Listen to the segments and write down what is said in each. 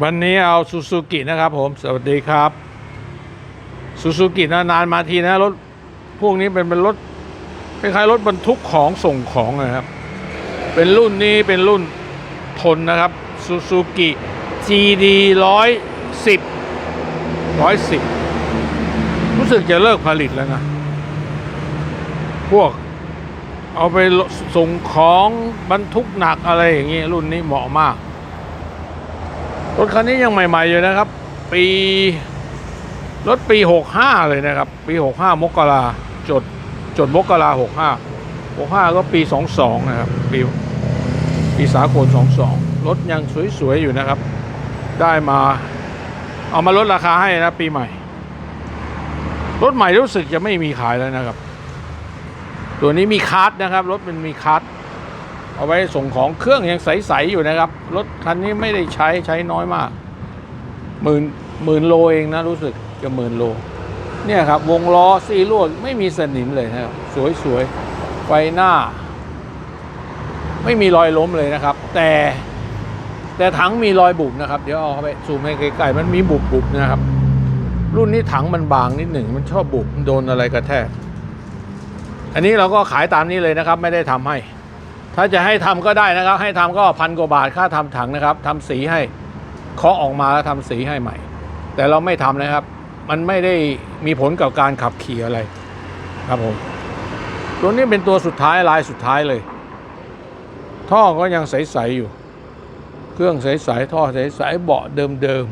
วันนี้เอาซูซูกินะครับผม สวัสดีครับซูซูกินานมาทีนะรถพวกนี้เป็นเป็นรถคล้ายๆรถบรรทุกของส่งของนะครับ เป็นรุ่นนี้เป็นรุ่นทนนะครับซูซูกิ GD ร้อยสิบร้อยสิบรู้สึกจะเลิกผลิตแล้วนะ พวกเอาไปส่งของบรรทุกหนักอะไรอย่างเงี้ยรุ่นนี้เหมาะมาก รถคันนี้ยังใหม่ๆอยู่นะครับ ปีรถปี 65 เลยนะครับ ปี 65 มกราจดจดมกรา65 65 ก็ปี 22 นะครับ ปีปีสากล22 รถยังสวยๆ อยู่นะครับ ได้มาเอามาลดราคาให้นะปีใหม่ รถใหม่รู้สึกจะไม่มีขายแล้วนะครับ ตัวนี้มีคาร์ดนะครับ รถมันมีคาร์ด เอาไว้ส่งของเครื่องยังใสๆอยู่นะครับ รถคันนี้ไม่ได้ใช้ใช้น้อยมากหมื่นหมื่นโลเองนะรู้สึกจะหมื่นโล เนี่ยครับ วงล้อซีลวดไม่มีสนิมเลยนะครับสวยๆไฟหน้า ไม่มีรอยล้มเลยนะครับ แต่แต่ถังมีรอยบุบนะครับ เดี๋ยวเอาเข้าไปซูมให้ไกลๆมันมีบุบบุบๆนะครับ รุ่นนี้ถังมันบางนิดหนึ่งมันชอบบุบโดนอะไรกระแทก อันนี้เราก็ขายตามนี้เลยนะครับ ไม่ได้ทำให้ ถ้าจะให้ทำก็ได้นะครับ ให้ทำก็พันกว่าบาทค่าทำถังนะครับทำสีให้เคาะออกมาแล้วทำสีให้ใหม่ แต่เราไม่ทำนะครับ มันไม่ได้มีผลกับการขับขี่อะไรครับผมตัวนี้เป็นตัวสุดท้ายลายสุดท้ายเลย ท่อก็ยังใสๆอยู่ เครื่องใสๆท่อใสๆเบาะเดิม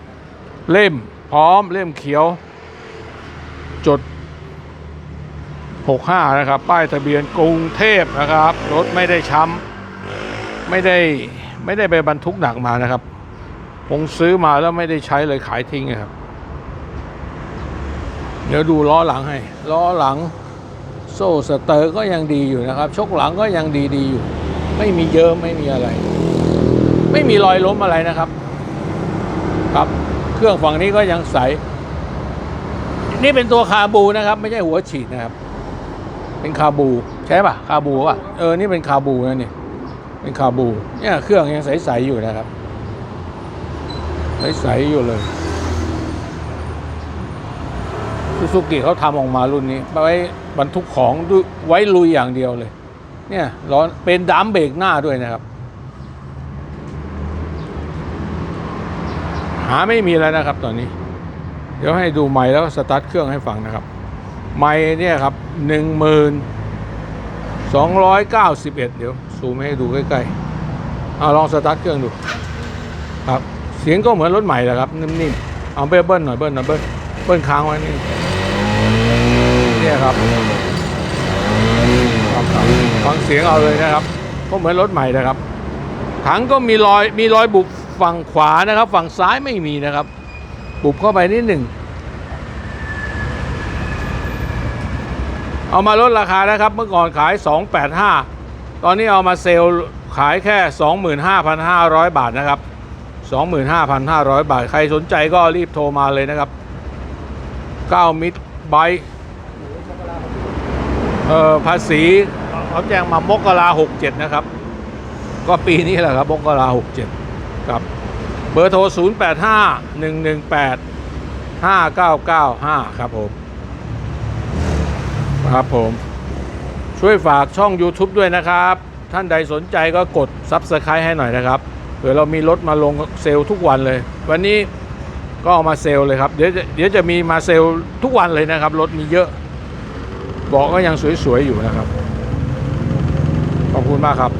ๆเล่มพร้อมเล่มเขียว จด 65 นะครับ ป้ายทะเบียนกรุงเทพนะครับ รถไม่ได้ช้ำไม่ได้ไม่ได้ไปบรรทุกหนักมานะครับคงซื้อมาแล้วไม่ได้ใช้เลยขายทิ้งนะครับ เดี๋ยวดูล้อหลังให้ ล้อหลังโซ่สเตอร์ก็ยังดีอยู่นะครับชกหลังก็ยังดีดีอยู่ ไม่มีเยอะไม่มีอะไร ไม่มีรอยล้มอะไรนะครับ ครับ เครื่องฝั่งนี้ก็ยังใส นี่เป็นตัวคาบูนะครับ ไม่ใช่หัวฉีดนะครับ เป็นคาบู ใช่ป่ะคาบูป่ะเออนี่เป็นคาบูนะนี่เป็นคาบู เนี่ยเครื่องยังใสๆอยู่นะครับ ใสๆอยู่เลยซูซูกิเขาทำออกมารุ่นนี้ไว้บรรทุกของด้วยไว้ลุยอย่างเดียวเลย เนี่ยร้อนเป็นดัมเบรกหน้าด้วยนะครับ หาไม่มีแล้วนะครับตอนนี้ เดี๋ยวให้ดูไม้แล้วสตาร์ทเครื่องให้ฟังนะครับ ไม้เนี่ยครับหนึ่งหมื่นสองร้อยเก้าสิบเอ็ดเดี๋ยวซูมให้ดูใกล้ๆเอาลองสตาร์ทเครื่องดูครับเสียงก็เหมือนรถใหม่แหละครับนิ่มๆเอาเบิ้ลเบิ้ลหน่อยเบิ้ลหน่อยเบิ้ลเบิ้ลค้างไว้นี่เนี่ยครับครับครับฟังเสียงเอาเลยนะครับก็เหมือนรถใหม่นะครับ ถังก็มีรอยมีรอยบุบฝั่งขวานะครับ ฝั่งซ้ายไม่มีนะครับ บุบเข้าไปนิดหนึ่ง เอามาลดราคานะครับ เมื่อก่อนขาย 285 ตอนนี้เอามาเซลล์ขายแค่ 25,500 บาทนะครับ 25,500 บาท ใครสนใจก็รีบโทรมาเลยนะครับ9มิตรไบค์เอ่อภาษีเขาแจ้งมามกรา67 นะครับ ก็ปีนี้แหละครับมกรา67 ครับ เบอร์โทร 085 118 5995 ครับผม ครับผม ช่วยฝากช่อง YouTube ด้วยนะครับ ท่านใดสนใจก็กด Subscribe ให้หน่อยนะครับเผื่อเรามีรถมาลงเซลล์ทุกวันเลย วันนี้ก็เอามาเซลล์เลยครับ เดี๋ยวเดี๋ยวจะมีมาเซลล์ทุกวันเลยนะครับ รถมีเยอะบอกก็ยังสวยๆอยู่นะครับ ขอบคุณมากครับ